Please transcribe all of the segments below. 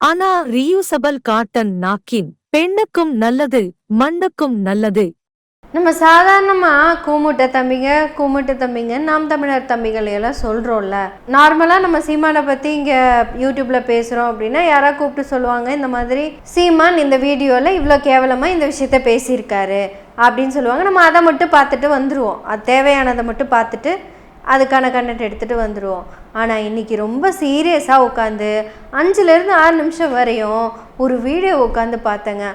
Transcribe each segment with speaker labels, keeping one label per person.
Speaker 1: ஆனா reusable cotton நாக்கின் பெண்ணுக்கும் நல்லது மண்ணுக்கும் நல்லது.
Speaker 2: நம்ம சாதாரணமாக கூமுட்ட தம்பிங்க கூமுட்ட தம்பிங்க நாம் தமிழர் தம்பிகள் எல்லாம் சொல்கிறோம்ல நார்மலாக நம்ம சீமானை பற்றி இங்கே யூடியூப்பில் பேசுகிறோம் அப்படின்னா யாராவது கூப்பிட்டு சொல்லுவாங்க இந்த மாதிரி சீமான் இந்த வீடியோவில் இவ்வளோ கேவலமாக இந்த விஷயத்த பேசியிருக்காரு. அப்படின்னு சொல்லுவாங்க. நம்ம அதை மட்டும் பார்த்துட்டு வந்துடுவோம் அது தேவையானதை மட்டும் பார்த்துட்டு அதுக்கான கண்டென்ட் எடுத்துகிட்டு வந்துடுவோம் ஆனால் இன்றைக்கி ரொம்ப சீரியஸாக உட்காந்து அஞ்சுலேருந்து ஆறு நிமிஷம் வரையும் ஒரு வீடியோ உட்காந்து பார்த்தேங்க.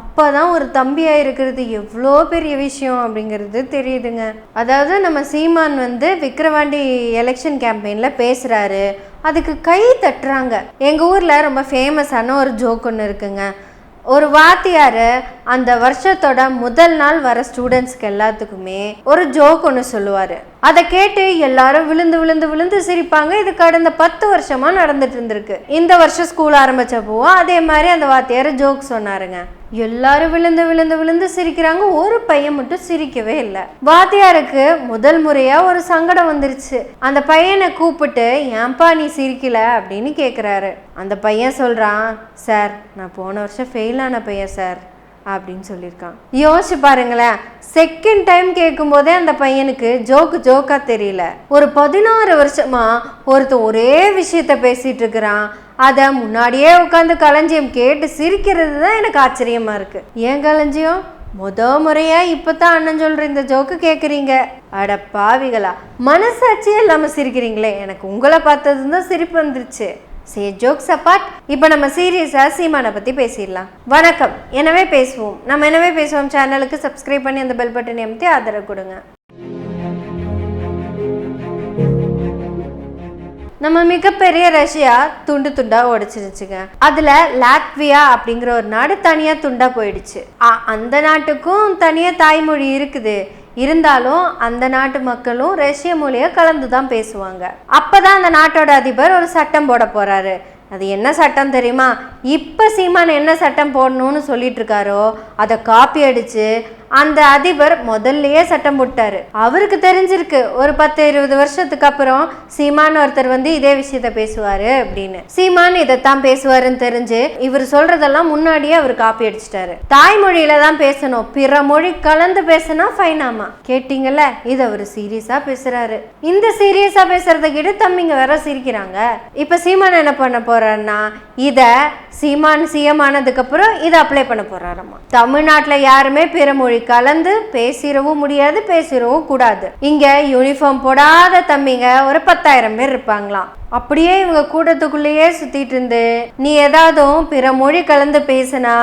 Speaker 2: அப்போ தான் ஒரு தம்பியாக இருக்கிறது எவ்வளோ பெரிய விஷயம் அப்படிங்கிறது தெரியுதுங்க. அதாவது நம்ம சீமான் வந்து விக்கிரவாண்டி எலெக்ஷன் கேம்பெயினில் பேசுகிறாரு அதுக்கு கை தட்டுறாங்க. எங்கள் ஊரில் ரொம்ப ஃபேமஸான ஒரு ஜோக் ஒன்று இருக்குங்க. ஒரு வாத்தியார் அந்த வருஷத்தோட முதல் நாள் வர ஸ்டூடெண்ட்ஸ்க்கு எல்லாத்துக்குமே ஒரு ஜோக் ஒன்று சொல்லுவார். அதை கேட்டு எல்லாரும் விழுந்து விழுந்து விழுந்து சிரிப்பாங்க. இது கடந்த பத்து வருஷமாக நடந்துட்டு இருந்திருக்கு. இந்த வருஷம் ஸ்கூல் ஆரம்பித்தப்போ அதே மாதிரி அந்த வாத்தியார் ஜோக் சொன்னாருங்க. எல்லாரும் விழுந்து விழுந்து விழுந்து சிரிக்கிறாங்க. ஒரு பையன் மட்டும் சிரிக்கவே இல்லை. வாத்தியாருக்கு முதல் முறையா ஒரு சங்கடம் வந்துருச்சு. அந்த பையனை கூப்பிட்டு ஏன்பா நீ சிரிக்கல? அப்படின்னு கேட்குறாரு அந்த பையன் சொல்றான் சார் நான் போன வருஷம் ஃபெயில் ஆன பையன் சார் அப்படின்னு சொல்லியிருக்கான். யோசிச்சு பாருங்களேன். செகண்ட் டைம் கேட்கும்போதே அந்த பையனுக்கு ஜோக்கு ஜோக்கா தெரியல. ஒரு பதினாறு வருஷமா ஒருத்தன் ஒரே விஷயத்த பேசிட்டு இருக்கிறான். அதை முன்னாடியே உட்காந்து களஞ்சியம் கேட்டு சிரிக்கிறது தான் எனக்கு ஆச்சரியமாக இருக்குது ஏன் களஞ்சியம்? முத இப்போ தான் அண்ணன் சொல்கிற இந்த ஜோக்கு கேட்குறீங்க அட பாவிகளா மனசாட்சியே இல்லாமல் சிரிக்கிறீங்களே. எனக்கு உங்களை பார்த்தது தான் சிரிப்பு வந்துருச்சு. சே ஜோக்ஸ் அப்பார்ட். இப்போ நம்ம சீரியஸாக சீமானை பற்றி பேசிடலாம். வணக்கம். எனவே பேசுவோம். நம்ம எனவே பேசுவோம்? சேனலுக்கு சப்ஸ்கிரைப் பண்ணி அந்த பெல் பட்டன் அமைத்து ஆதரவு கொடுங்க. நம்ம மிகப்பெரிய ரஷ்யா துண்டு துண்டா உடைச்சிருச்சுங்க. அதுல லாத்வியா அப்படிங்கிற ஒரு நாடு தனியா துண்டா போயிடுச்சு. அந்த நாட்டுக்கும் தனியா தாய்மொழி இருக்குது. இருந்தாலும் அந்த நாட்டு மக்களும் ரஷ்ய மொழியை கலந்து தான் பேசுவாங்க. அப்பதான் அந்த நாட்டோட அதிபர் ஒரு சட்டம் போட போறாரு. அது என்ன சட்டம் தெரியுமா? இப்போ சீமான் என்ன சட்டம் போடணும்னு சொல்லிட்டு இருக்காரோ அதை காப்பி அடிச்சு அந்த அதிபர் முதல்லயே சட்டம் போட்டாரு. அவருக்கு தெரிஞ்சிருக்கு ஒரு பத்து இருபது வருஷத்துக்கு அப்புறம் சீமான் ஒருத்தர் வந்து இதே விஷயத்த பேசுவாரு அப்படின்னு. சீமான் இதைத்தான் பேசுவாருன்னு தெரிஞ்சு இவர் சொல்றதெல்லாம் முன்னாடியே அவர் காப்பி அடிச்சிட்டாரு. தாய்மொழியில தான் பேசணும். பிற மொழி கலந்து பேசினா ஃபைனாமா கேட்டீங்கல்ல இது அவர் சீரியஸா பேசுறாரு. இந்த சீரியஸா பேசுறத கிட்ட தம்பிங்க வேற சிரிக்கிறாங்க. இப்ப சீமான் என்ன பண்ண போறாருன்னா இத சீமான் சிஎம் ஆனதுக்கு அப்புறம் இதை அப்ளை பண்ண போறாராமா. தமிழ்நாட்டுல யாருமே பிற மொழி கலந்து பேசிடவும் முடியாது பேசிடவும் கூடாது. இங்க யூனிஃபார்ம் போடாத தம்பிங்க ஒரு பத்தாயிரம் பேர் இருப்பாங்களாம். அப்படியே இவங்க கூட்டத்துக்குள்ளேயே சுத்திட்டு இருந்து நீ ஏதாவதும் பிற மொழி கலந்து பேசினா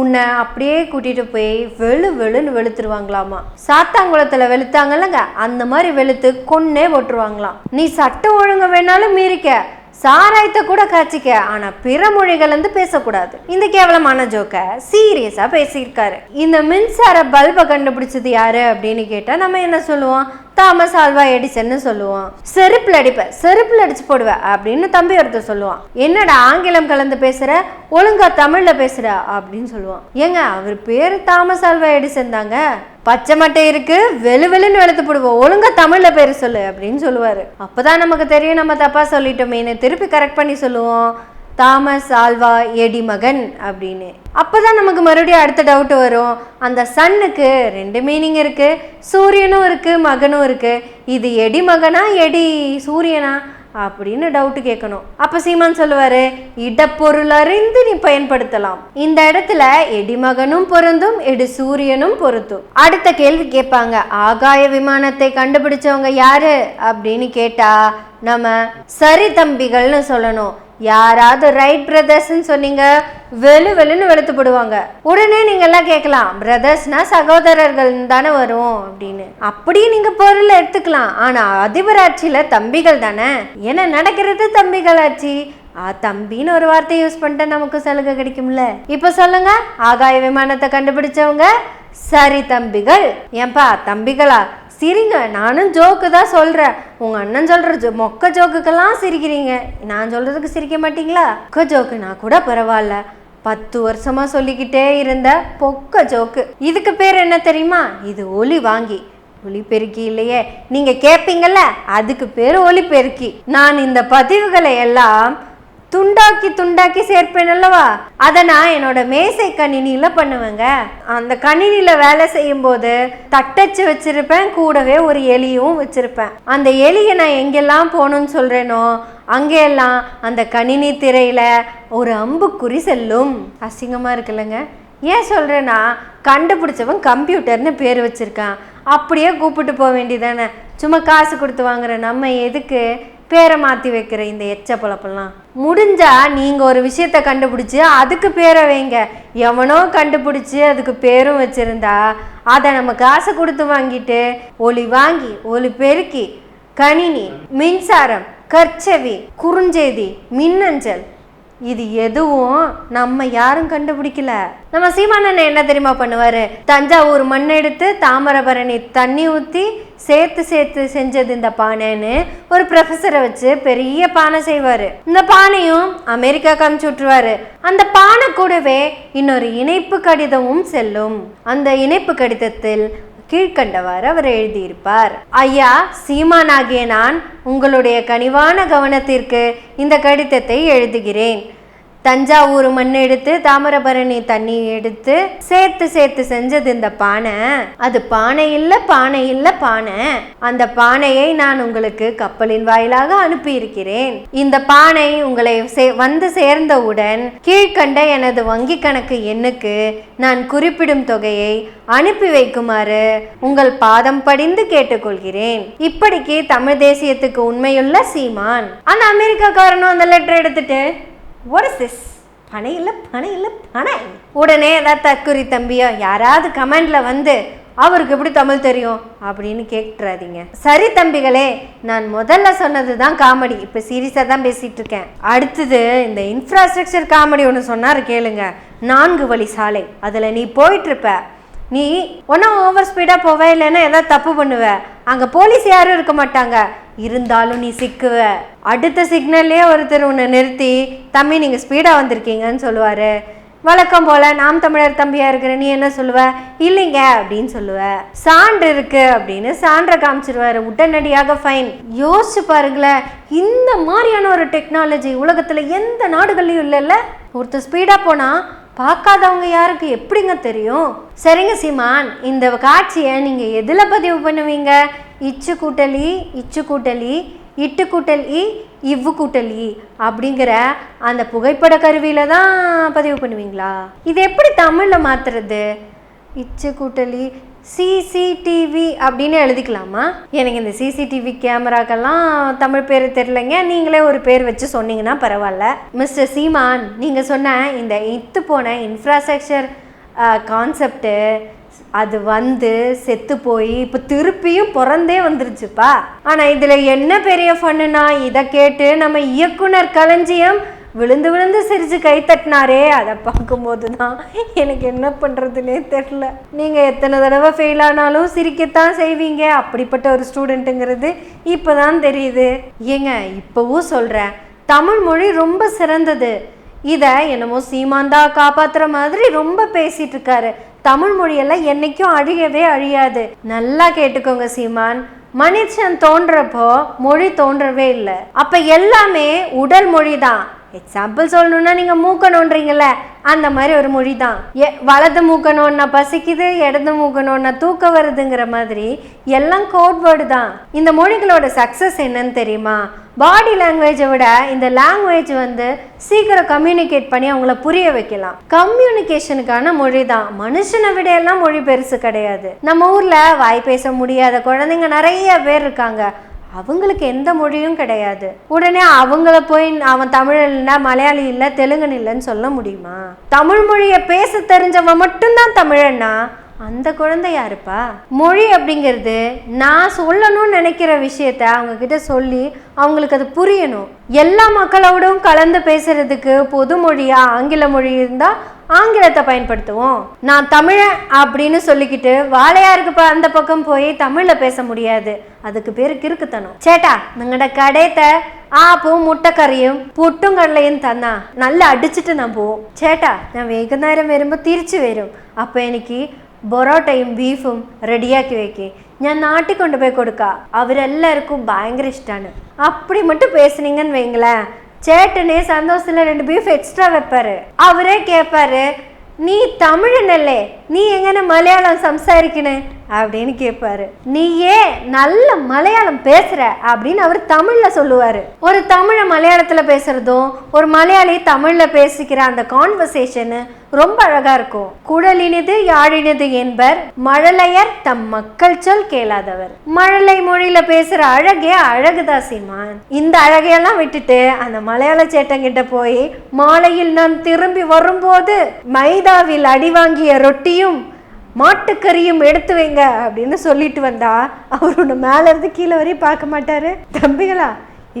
Speaker 2: உன்னை அப்படியே கூட்டிட்டு போய் வெளு வெளுன்னு வெளுத்துருவாங்களாமா. சாத்தாங்குளத்துல வெளுத்தாங்கல்லங்க அந்த மாதிரி வெளுத்து கொன்னே போட்டுருவாங்களாம் நீ சட்டம் ஒழுங்க வேணாலும் மீறிக்க சாராயத்தை கூட காய்ச்சிக்க ஆனா பிற மொழிகள் வந்து பேசக்கூடாது. இந்த கேவலமான ஜோக்க சீரியஸா பேசியிருக்காரு. இந்த மின்சார பல்பை கண்டுபிடிச்சது யாரு அப்படின்னு கேட்டா நம்ம என்ன சொல்லுவோம்? தாமஸ் ஆல்வா எடிசன்னு சொல்லுவான். செருப்புல அடிப்பேன் செருப்புல அடிச்சு போடுவேன் அப்படின்னு தம்பி ஒருத்தர் சொல்லுவான். என்னடா ஆங்கிலம் கலந்து பேசுற ஒழுங்கா தமிழ்ல பேசுற அப்படின்னு சொல்லுவான். ஏங்க அவர் பேரு தாமஸ் ஆல்வா எடிசன் தாங்க. பச்சை மட்டை இருக்கு வெளு வெளுன்னு வெளுத்து போடுவோம் ஒழுங்கா தமிழ்ல பேர் சொல்லு அப்படின்னு சொல்லுவாரு. அப்பதான் நமக்கு தெரியும் நம்ம தப்பா சொல்லிட்டோமே திருப்பி கரெக்ட் பண்ணி சொல்லுவோம். தாமஸ் ஆல்வா எடிமகன் அப்படின்னு. அப்படின்னு அப்பதான் நமக்கு மறுபடியும் அடுத்த டவுட் வரும். அந்த சன்னுக்கு ரெண்டு மீனிங் இருக்கு. சூரியனும் இருக்கு மகனும் இருக்கு. இது எடி மகனா எடி சூரியனா அப்படின்னு டவுட் கேட்கணும். அப்ப சீமான் சொல்லுவாரு இடப்பொருள் அறிந்து நீ பயன்படுத்தலாம். இந்த இடத்துல எடிமகனும் பொருந்தும் எடு சூரியனும் பொருந்தும். அடுத்த கேள்வி கேட்பாங்க ஆகாய விமானத்தை கண்டுபிடிச்சவங்க யாரு? அப்படின்னு கேட்டா நம்ம சரி தம்பிகள்னு சொல்லணும். யாராவது ரைட் பிரதர்ஸ்ன்னு சொன்னீங்க வெளு வெளுன்னு வெளுத்து போடுவாங்க உடனே நீங்க எல்லாம் கேட்கலாம் பிரதர்ஸ்னா சகோதரர்கள் தானே வரும்? அப்படின்னு. அப்படியே நீங்க பொருள் எடுத்துக்கலாம். ஆனா அதிபர் ஆட்சியில தம்பிகள் தானே? என்ன நடக்கிறது தம்பிகள் ஆட்சி? ஆ தம்பின்னு ஒரு வார்த்தை யூஸ் பண்ணிட்டா நமக்கு சலுகை கிடைக்கும்ல. இப்ப சொல்லுங்க ஆகாய விமானத்தை கண்டுபிடிச்சவங்க சரி தம்பிகள். ஏன்பா தம்பிகளா? சிரிங்க நானும் ஜோக்கு தான் சொல்கிறேன் உங்கள் அண்ணன் சொல்கிற ஜோ மொக்க ஜோக்குக்கெல்லாம் சிரிக்கிறீங்க. நான் சொல்கிறதுக்கு சிரிக்க மாட்டீங்களா? மொக்க ஜோக்குனா கூட பரவாயில்ல. பத்து வருஷமாக சொல்லிக்கிட்டே இருந்த பொக்க ஜோக்கு இதுக்கு பேர் என்ன தெரியுமா? இது ஒலி வாங்கி. ஒலிபெருக்கி இல்லையே. நீங்கள் கேட்பீங்கள்ல அதுக்கு பேர் ஒலிபெருக்கி நான் இந்த பதிவுகளை எல்லாம் துண்டாக்கி துண்டாக்கி சேர்ப்பேன் அல்லவா? அதை நான் என்னோட மேசை கணினியில் பண்ணுவேங்க. அந்த கணினியில் வேலை செய்யும்போது தட்டச்சு வச்சுருப்பேன் கூடவே ஒரு எலியும் வச்சுருப்பேன். அந்த எலியை நான் எங்கெல்லாம் போகணும்னு சொல்கிறேனோ அங்கெல்லாம் அந்த கணினி திரையில் ஒரு அம்புக்குறி செல்லும். அசிங்கமாக இருக்குல்லங்க. ஏன் சொல்கிறேன்னா கண்டுபிடிச்சவன் கம்ப்யூட்டர்னு பேர் வச்சுருக்கான். அப்படியே கூப்பிட்டு போக வேண்டியதானே சும்மா காசு கொடுத்து வாங்குற நம்ம எதுக்கு? பேரை மாற்றி வைக்கிற இந்த எச்ச பழப்பெல்லாம். முடிஞ்சா நீங்கள் ஒரு விஷயத்த கண்டுபிடிச்சி அதுக்கு பேரை வைங்க. எவனோ கண்டுபிடிச்சி அதுக்கு பேரும் வச்சுருந்தா அதை நம்ம காசு கொடுத்து வாங்கிட்டு ஒளி வாங்கி ஒளி பெருக்கி கணினி மின்சாரம் கற்சவி குறுஞ்செய்தி மின்னஞ்சல் இது எதுவும் நம்ம யாரும் கண்டுபிடிக்கல. நம்ம சீமானண்ணன் என்ன தெரியுமா பண்ணுவாரு? தஞ்சாவூர் மண் எடுத்து தாமிரபரணி தண்ணி ஊற்றி சேர்த்து சேர்த்து செஞ்சது இந்த பானைன்னு ஒரு ப்ரொஃபஸரை வச்சு பெரிய பானை செய்வார். இந்த பானையும் அமெரிக்காவுக்கு அனுப்பிச்சு விட்டுருவாரு. அந்த பானை கூடவே இன்னொரு இணைப்பு கடிதமும் செல்லும். அந்த இணைப்பு கடிதத்தில் கீழ்கண்டவாறு அவர் எழுதியிருப்பார். ஐயா சீமானாகிய நான் உங்களுடைய கனிவான கவனத்திற்கு இந்த கடிதத்தை எழுதுகிறேன். தஞ்சாவூர் மண் எடுத்து தாமிரபரணி தண்ணி எடுத்து சேர்த்து சேர்த்து செஞ்சது இந்த பானை. அது பானை இல்லை பானை இல்லை பானை. அந்த பானையை நான் உங்களுக்கு கப்பலின் வாயிலாக அனுப்பியிருக்கிறேன். இந்த பானை உங்களை சே- வந்து சேர்ந்தவுடன் கீழ்கண்ட எனது வங்கி கணக்கு எண்ணுக்கு நான் குறிப்பிடும் தொகையை அனுப்பி வைக்குமாறு உங்கள் பாதம் படிந்து கேட்டுக்கொள்கிறேன். இப்படிக்கு தமிழ் தேசியத்துக்கு உண்மையுள்ள சீமான். அந்த அமெரிக்காக்காரனும் அந்த லெட்டர் எடுத்துட்டு வாட் இஸ் திஸ் பனை இல்லை பனை இல்லை பனை. உடனே ஏதாவது தற்குறி தம்பியோ யாராவது கமெண்டில் வந்து அவருக்கு எப்படி தமிழ் தெரியும்? அப்படின்னு கேட்டுறாதீங்க. சரி தம்பிகளே நான் முதல்ல சொன்னது தான் காமெடி. இப்போ சீரியஸாக தான் பேசிகிட்டு இருக்கேன். அடுத்தது இந்த இன்ஃப்ராஸ்ட்ரக்சர் காமெடி ஒன்று சொன்னார் கேளுங்க. நான்கு வழி சாலை. அதில் நீ போயிட்டுருப்ப நீ ஒன்றும் ஓவர் ஸ்பீடாக போவ இல்லைன்னா ஏதாவது தப்பு பண்ணுவ. அங்கே போலீஸ் யாரும் இருக்க மாட்டாங்க. இருந்தாலும் நீ சிக்குவ. அடுத்த சிக்னல்லே ஒருத்தர் உன்னை நிறுத்தி தம்பி நீங்கள் ஸ்பீடாக வந்திருக்கீங்கன்னு சொல்லுவார். வழக்கம் போல நாம் தமிழர் தம்பியா இருக்கிற நீ என்ன சொல்லுவ? இல்லைங்க அப்படின்னு சொல்லுவ. சான்று இருக்கு அப்படின்னு சான்றை காமிச்சிருவாரு. உடனடியாக ஃபைன் யோசிச்சு பாருங்களேன் இந்த மாதிரியான ஒரு டெக்னாலஜி உலகத்துல எந்த நாடுகள்லையும் இல்லைல்ல? ஒருத்தர் ஸ்பீடா போனா பார்க்காதவங்க யாருக்கு எப்படிங்க தெரியும்? சரிங்க சீமான் இந்த காட்சியை நீங்கள் எதில் பதிவு பண்ணுவீங்க? இச்சு கூட்டலி இச்சு கூட்டலி இட்டு கூட்டல் இ இவ்வு கூட்டல் இ அப்படிங்கிற அந்த புகைப்பட கருவியில தான் பதிவு பண்ணுவீங்களா? இது எப்படி தமிழில் மாற்றுறது இச்சு கூட்டலி சிசிடிவி அப்படின்னு எழுதிக்கலாமா? எனக்கு இந்த சிசிடிவி கேமராக்கெல்லாம் தமிழ் பேர் தெரிலங்க நீங்களே ஒரு பேர் வச்சு சொன்னீங்கன்னா பரவாயில்ல. மிஸ்டர் சீமான் நீங்கள் சொன்ன இந்த இத்து போன இன்ஃப்ராஸ்ட்ரக்சர் கான்செப்ட்டு அது வந்து செத்து போய் இப்போ திருப்பியும் பிறந்தே வந்துருச்சுப்பா. ஆனால் இதில் என்ன பெரிய ஃபன்னுனா இதை கேட்டு நம்ம இயக்குனர் களஞ்சியம் விழுந்து விழுந்து சிரிச்சு கை தட்டினாரே அதை பார்க்கும்போது தான் எனக்கு என்ன பண்ணுறதுனே தெரில நீங்கள் எத்தனை தடவை ஃபெயில் ஆனாலும் சிரிக்கத்தான் செய்வீங்க. அப்படிப்பட்ட ஒரு ஸ்டூடெண்ட்டுங்கிறது இப்போ தான் தெரியுது. ஏங்க இப்போவும் சொல்கிறேன் தமிழ் மொழி ரொம்ப சிறந்தது. இதை என்னமோ சீமாந்தா காப்பாத்துற மாதிரி ரொம்ப பேசிட்டு இருக்காரு. தமிழ் மொழியெல்லாம் என்னைக்கும் அழியவே அழியாது. நல்லா கேட்டுக்கோங்க சீமான். மனுஷன் தோன்றப்போ மொழி தோன்றவே இல்லை. அப்ப எல்லாமே உடல் மொழி தான் எக்ஸாம்பிள் சொல்லணும்னா நீங்கள் மூக்க அந்த மாதிரி ஒரு மொழி தான் எ வலது மூக்க நோன்னா பசிக்குது இடது மூக்க நோன்னா தூக்கம் வருதுங்கிற மாதிரி எல்லாம் கோட் வேர்டு தான். இந்த மொழிகளோட சக்ஸஸ் என்னன்னு தெரியுமா? பாடி லாங்குவேஜை விட இந்த லாங்குவேஜ் வந்து சீக்கிரம் கம்யூனிகேட் பண்ணி அவங்கள புரிய வைக்கலாம். கம்யூனிகேஷனுக்கான மொழி தான் மனுஷனை விட எல்லாம் மொழி பெருசு கிடையாது. நம்ம ஊரில் வாய் பேச முடியாத குழந்தைங்க நிறைய பேர் இருக்காங்க. அவங்களுக்கு எந்த மொழியும் கிடையாது. உடனே அவங்கள போய் அவன் தமிழ் இல்லைன்னா மலையாளி இல்லை தெலுங்கன் இல்லைன்னு சொல்ல முடியுமா? தமிழ் மொழியை பேச தெரிஞ்சவன் மட்டும்தான் தமிழன்னா அந்த குழந்தை யாருப்பா? மொழி அப்படிங்கிறது நான் சொல்லணும்னு நினைக்கிற விஷயத்த அவங்க கிட்ட சொல்லி அவங்களுக்கு அது புரியணும். எல்லா மக்களோடும் கலந்து பேசுறதுக்கு பொது மொழியா ஆங்கில மொழி இருந்தா ஆங்கிலத்தை பயன்படுத்துவோம் நான் தமிழன் அப்படின்னு சொல்லிக்கிட்டு வாழையாருக்கு ப- அந்த பக்கம் போய் தமிழ்ல பேச முடியாது அதுக்கு பேரு கிறுக்குத்தனம் சேட்டா നിങ്ങളുടെ കടയത്തെ ആപ്പും മുട്ടക്കറിയും പുട്ടും കടലയും തന്നാ നല്ല അടിച്ചിട്ട് ഞാൻ പോവും ചേട്ടാ ഞാൻ വൈകുന്നേരം വരുമ്പോൾ തിരിച്ചു വരും അപ്പോൾ എനിക്ക് പൊറോട്ടയും ബീഫും റെഡിയാക്കി വെക്കേ ഞാൻ നാട്ടിൽ കൊണ്ടുപോയി കൊടുക്കാം അവരെല്ലാവർക്കും ഭയങ്കര ഇഷ്ടമാണ് அப்படி மட்டும் பேசுனீங்கன்னு வைங்களேன் சேட்டனே சந்தோஷத்துல ரெண்டு பீஃப் எக்ஸ்ட்ரா வைப்பாரு அவரே கேட்பாரு நீ தமிழனல்லே நீ எங்கன மலையாளம் சம்சாரிக்கணும் அப்படின்னு கேட்பாரு நீ ஏன் நல்ல மலையாளம் பேசுற? அப்படின்னு அவர் தமிழ்ல சொல்லுவாரு. ஒரு தமிழ மலையாளத்துல பேசுறதும் ஒரு மலையாளி தமிழ்ல பேசிக்கிற அந்த கான்வர்சேஷன் ரொம்ப அழகா இருக்கும். குடலினிது யாழினிது என்பர் மழலையர் தம் மக்கள் சொல் கேளாதவர். மழலை மொழியில பேசுற அழகே அழகுதா சீமான்? இந்த அழகையெல்லாம் விட்டுட்டு அந்த மலையாள சேட்டங்கிட்ட போய் மாலையில் நான் திரும்பி வரும்போது மைதாவில் அடி வாங்கிய ரொட்டியும் மாட்டுக்கறியும் எடுத்து வைங்க அப்படின்னு சொல்லிட்டு வந்தா அவர் உன்னை மேல இருந்து கீழே வரையும் பார்க்க மாட்டாரு. தம்பிகளா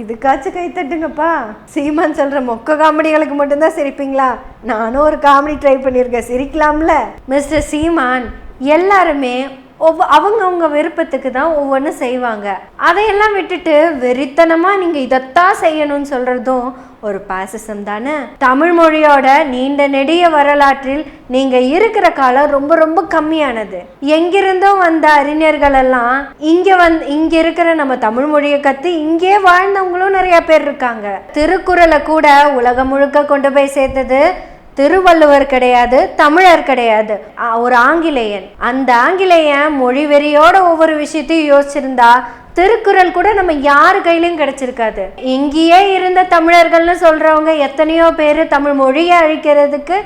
Speaker 2: இதுக்காச்சும் கை தட்டுங்கப்பா. சீமான் சொல்ற மொக்க காமெடிகளுக்கு மட்டும்தான் சிரிப்பீங்களா? நானும் ஒரு காமெடி ட்ரை பண்ணியிருக்கேன். சிரிக்கலாம்ல. மிஸ்டர் சீமான் எல்லாருமே ஒவ்வொ அவங்கவுங்க விருப்பத்துக்கு தான் ஒவ்வொன்றும் செய்வாங்க. அதையெல்லாம் விட்டுட்டு வெறித்தனமாக நீங்கள் இதைத்தான் செய்யணும்னு சொல்கிறதும் ஒரு பாசிசம் தானே? தமிழ் மொழியோட நீண்ட நெடிய வரலாற்றில் நீங்கள் இருக்கிற காலம் ரொம்ப ரொம்ப கம்மியானது. எங்கிருந்தோ வந்த அறிஞர்கள் எல்லாம் இங்கே வந் இங்கே இருக்கிற நம்ம தமிழ் மொழியை கற்று இங்கே வாழ்ந்தவங்களும் நிறைய பேர் இருக்காங்க. திருக்குறளை கூட உலகம் முழுக்க கொண்டு போய் சேர்த்தது திருவள்ளுவர் கிடையாது தமிழர் கிடையாது. ஒரு ஆங்கிலேயன். அந்த ஆங்கிலேயன் மொழிவெறியோட ஒவ்வொரு விஷயத்தையும் யோசிச்சிருந்தா திருக்குறள் கூட நம்ம யார் கையிலும் கிடைச்சிருக்காது. இங்கேயே இருந்த தமிழர்கள்னு சொல்றவங்க எத்தனையோ பேர் தமிழ் மொழியை அழிக்கிறதுக்கு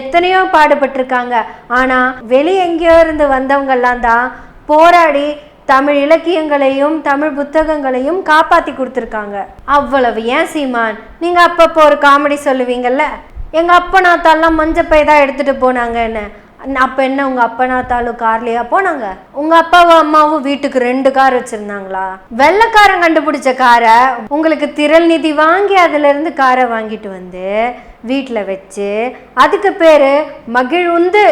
Speaker 2: எத்தனையோ பாடுபட்டிருக்காங்க. ஆனால் வெளி எங்கேயோ இருந்து வந்தவங்கெல்லாம் தான் போராடி தமிழ் இலக்கியங்களையும் தமிழ் புத்தகங்களையும் காப்பாற்றி கொடுத்துருக்காங்க. அவ்வளவு ஏன் சீமான்? நீங்கள் அப்பப்போ ஒரு காமெடி சொல்லுவீங்கல்ல? எங்க அப்பனாத்தாலாம் மஞ்சப்பை தான் எடுத்துகிட்டு போனாங்கன்னு அப்போ என்ன உங்கள் அப்பனாத்தாலும் கார்லையா போனாங்க? உங்கள் அப்பாவும் அம்மாவும் வீட்டுக்கு ரெண்டு கார் வச்சுருந்தாங்களா? வெள்ளைக்காரன் கண்டுபிடிச்ச காரை உங்களுக்கு திரள் நிதி வாங்கி அதுலேருந்து காரை வாங்கிட்டு வந்து வீட்டில் வச்சு அதுக்கு பேர் மகிழுந்து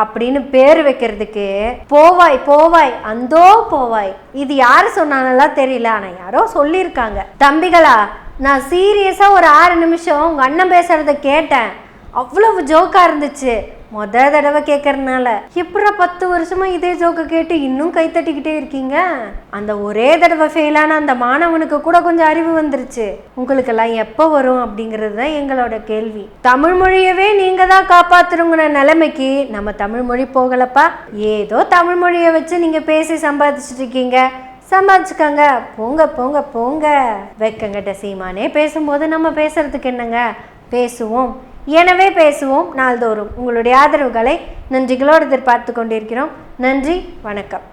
Speaker 2: அப்படின்னு பேர் வைக்கிறதுக்கு போவாய் போவாய் அந்தோ போவாய். இது யாரு சொன்னானெல்லாம் தெரியல ஆனா யாரோ சொல்லியிருக்காங்க. தம்பிகளா நான் சீரியஸாக ஒரு ஆறு நிமிஷம் உங்கள் அண்ணன் பேசுகிறத கேட்டேன். அவ்வளவு ஜோக்காக இருந்துச்சு. முத தடவை கேட்கறதுனால எப்படா பத்து வருஷமா இதே ஜோக்கை கேட்டு இன்னும் கை தட்டிக்கிட்டே இருக்கீங்க? அந்த ஒரே தடவை ஃபெயிலான அந்த மாணவனுக்கு கூட கொஞ்சம் அறிவு வந்துருச்சு. உங்களுக்கெல்லாம் எப்போ வரும் அப்படிங்கிறது தான் எங்களோட கேள்வி. தமிழ் மொழியவே நீங்க தான் காப்பாத்துருங்கிற நிலைமைக்கு நம்ம தமிழ் மொழி போகலப்பா. ஏதோ தமிழ் மொழியை வச்சு நீங்க பேசி சம்பாதிச்சுட்டு இருக்கீங்க. சம்பாதிச்சுக்கோங்க போங்க போங்க போங்க. வெக்கங்கட்ட சீமானே பேசும்போது நம்ம பேசுறதுக்கு என்னங்க? பேசுவோம். எனவே பேசுவோம் நாள்தோறும். உங்களுடைய ஆதரவுகளை நன்றிகளோடு எதிர்பார்த்து கொண்டிருக்கிறோம். நன்றி வணக்கம்.